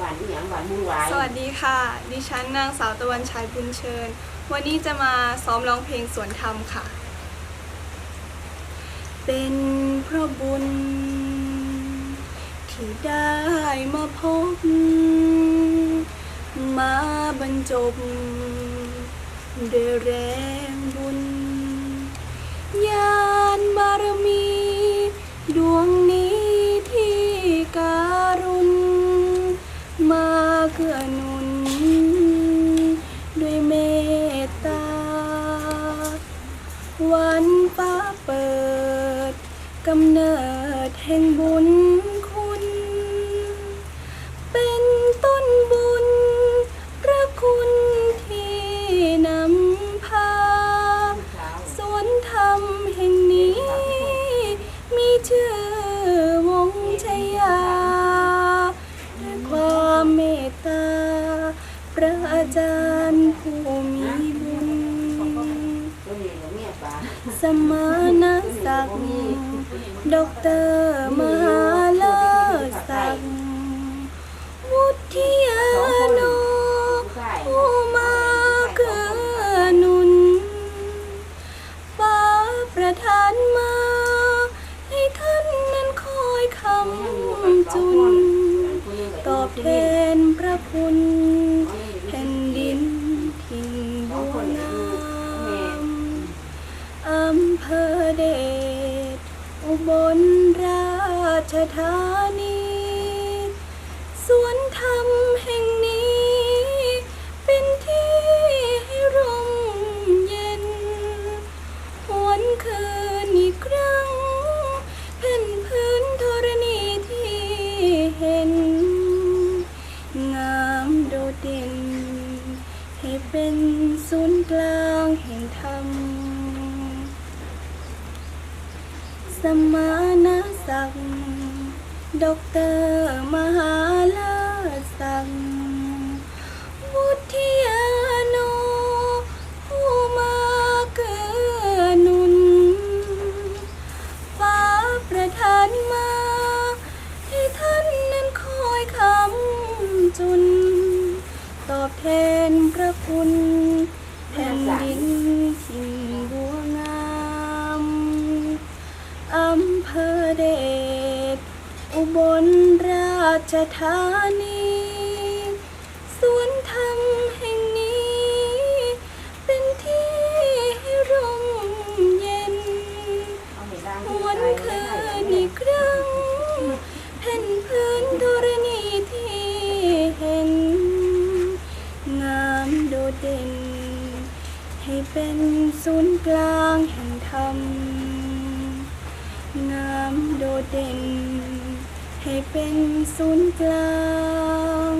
หวานอหย่างหวานบุญหวายสวัสดีค่ะ ดิฉันนางสาวตะวันชัยบุญเชิญ วันนี้จะมาซ้อมร้องเพลงสวนธรรมค่ะ เป็นเพราะบุญ ที่ได้มาพบ มาบรรจบด้วยแรงบุญ ฟ้าเปิดกำเนิดแห่งบุญคุณ เป็นต้นบุญ พระคุณที่นำพา สวนธรรมแห่งนี้ มีชื่อวงชยาด้วยความเมตตา พระอาจารย์ผู้มีบุญ ตัวนี้เมียปลา สมานศักดิ์ดอกเตอร์มหาเลิศศักดิ์วุฒิยาโนผู้มาเกื้อหนุนฟ้าประทานมาให้ท่านนั้นคอยคำจุน ตอบแทนพระคุณแผ่นดินถิ่นบัวงามอำ เดชอุบลราชธา สมานาศักดิ์ดอกเตอร์มหาลาศักดิ์วุฒิยาโนผู้มาเกื้อหนุน ฟ้าประทานมา ให้ท่านนั้นคอยคำจุน ตอบแทนพระคุณแผ่นดิน เดชอุบลราชธานี สวนธรรมแห่งนี้ เป็นที่ให้ร่มเย็นหวนคืนอีกครั้งแผ่นพื้นธรณีที่เห็น งามโดดเด่น ให้เป็นศูนย์กลางแห่งธรรมงาม โดดเด่น ให้เป็นศูนย์กลาง